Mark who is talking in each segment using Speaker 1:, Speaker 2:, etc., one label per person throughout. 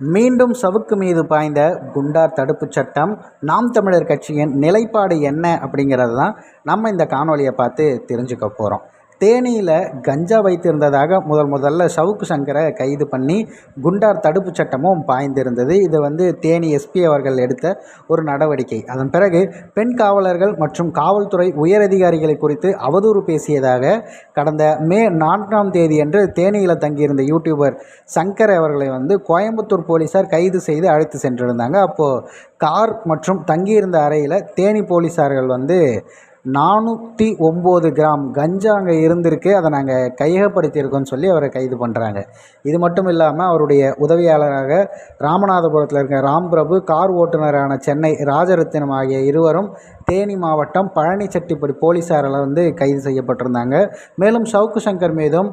Speaker 1: மீண்டும் சவுக்கு மீது பாய்ந்த குண்டார் தடுப்புச் சட்டம் நாம் தமிழர் கட்சியின் நிலைப்பாடு என்ன அப்படிங்கிறது தான் நம்ம இந்த காணொலியை பார்த்து தெரிஞ்சுக்க போகிறோம் தேனியில் கஞ்சா வைத்திருந்ததாக முதல் முதல்ல சவுக்கு சங்கரை கைது பண்ணி குண்டார் தடுப்புச் சட்டமும் பாய்ந்திருந்தது. இது வந்து தேனி எஸ்பி அவர்கள் எடுத்த ஒரு நடவடிக்கை. அதன் பிறகு பெண் காவலர்கள் மற்றும் காவல்துறை உயரதிகாரிகளை குறித்து அவதூறு பேசியதாக கடந்த மே நான்காம் தேதி அன்று தேனியில் தங்கியிருந்த யூடியூபர் சங்கர் அவர்களை வந்து கோயம்புத்தூர் போலீஸார் கைது செய்து அழைத்து சென்றிருந்தாங்க. அப்போது கார் மற்றும் தங்கியிருந்த அறையில் தேனி போலீஸார்கள் வந்து நானூற்றி ஒம்பது கிராம் கஞ்சா அங்கே இருந்திருக்கு. அதை நாங்கள் கையகப்படுத்தியிருக்கோம்னு சொல்லி அவரை கைது பண்ணுறாங்க இது மட்டும் இல்லாமல் அவருடைய உதவியாளராக ராமநாதபுரத்தில் இருக்க ராம் பிரபு கார் ஓட்டுநரான சென்னை ராஜரத்தினம் ஆகிய இருவரும் தேனி மாவட்டம் பழனிச்செட்டிப்படி போலீஸாரில் வந்து கைது செய்யப்பட்டிருந்தாங்க. மேலும் சவுக்கு சங்கர் மீதும்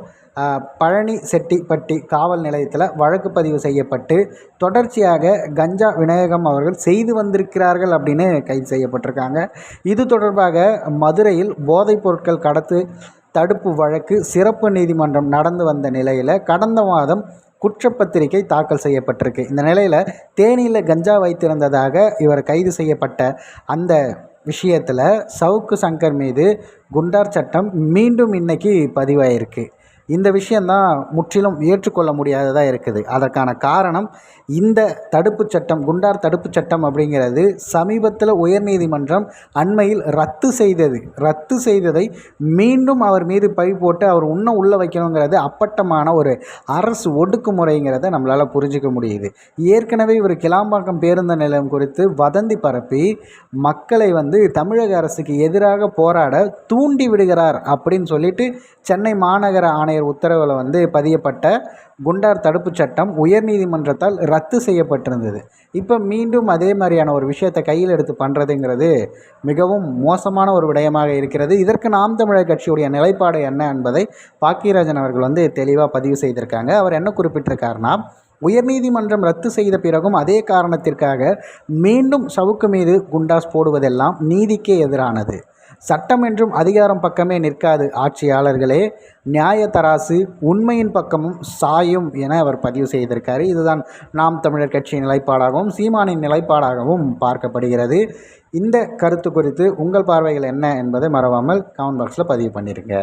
Speaker 1: பழனி செட்டிப்பட்டி காவல் நிலையத்தில் வழக்கு பதிவு செய்யப்பட்டு தொடர்ச்சியாக கஞ்சா விநாயகம் அவர்கள் செய்து வந்திருக்கிறார்கள் அப்படின்னு கைது செய்யப்பட்டிருக்காங்க. இது தொடர்பாக மதுரையில் போதைப் பொருட்கள் கடத்து தடுப்பு வழக்கு சிறப்பு நீதிமன்றம் நடந்து வந்த நிலையில் கடந்த மாதம் குற்றப்பத்திரிகை தாக்கல் செய்யப்பட்டிருக்கு. இந்த நிலையில் தேனியில் கஞ்சா வைத்திருந்ததாக இவர் கைது செய்யப்பட்ட அந்த விஷயத்தில் சவுக்கு சங்கர் மீது குண்டார் சட்டம் மீண்டும் இன்னைக்கு பதிவாயிருக்கு. இந்த விஷயந்தான் முற்றிலும் ஏற்றுக்கொள்ள முடியாததாக இருக்குது. அதற்கான காரணம் இந்த தடுப்புச் சட்டம் குண்டார் தடுப்புச் சட்டம் அப்படிங்கிறது சமீபத்தில் உயர்நீதிமன்றம் அண்மையில் ரத்து செய்தது. ரத்து செய்ததை மீண்டும் அவர் மீது பழி போட்டு அவர் இன்னும் உள்ளே வைக்கணுங்கிறது அப்பட்டமான ஒரு அரசு ஒடுக்குமுறைங்கிறத நம்மளால் புரிஞ்சிக்க முடியுது. ஏற்கனவே இவர் கிளாம்பாக்கம் பேருந்து நிலையம் குறித்து வதந்தி பரப்பி மக்களை வந்து தமிழக அரசுக்கு எதிராக போராட தூண்டி விடுகிறார் அப்படின்னு சொல்லிட்டு சென்னை மாநகர ஆணையர் உத்தரவில் வந்து பதியப்பட்ட குண்டார் தடுப்புச் சட்டம் உயர்நீதிமன்றத்தால் ரத்து செய்யப்பட்டிருந்தது. இப்போ மீண்டும் அதே மாதிரியான ஒரு விஷயத்தை கையில் எடுத்து பண்ணுறதுங்கிறது மிகவும் மோசமான ஒரு விடயமாக இருக்கிறது. இதற்கு நாம் தமிழர் கட்சியுடைய நிலைப்பாடு என்ன என்பதை பாக்கியராஜன் அவர்கள் வந்து தெளிவாக பதிவு செய்திருக்காங்க. அவர் என்ன குறிப்பிட்டிருக்காருன்னா உயர்நீதிமன்றம் ரத்து செய்த பிறகும் அதே காரணத்திற்காக மீண்டும் சவுக்கு மீது குண்டாஸ் போடுவதெல்லாம் நீதிக்கே எதிரானது. சட்டம் என்றும் அதிகாரம் பக்கமே நிற்காது ஆட்சியாளர்களே. நியாய தராசு உண்மையின் பக்கமும் சாயும் என அவர் பதிவு செய்திருக்காரு. இதுதான் நாம் தமிழர் கட்சியின் நிலைப்பாடாகவும் சீமானின் நிலைப்பாடாகவும் பார்க்கப்படுகிறது. இந்த கருத்து குறித்து உங்கள் பார்வைகள் என்ன என்பதை மறவாமல் கமெண்ட் பாக்ஸில் பதிவு பண்ணிடுங்க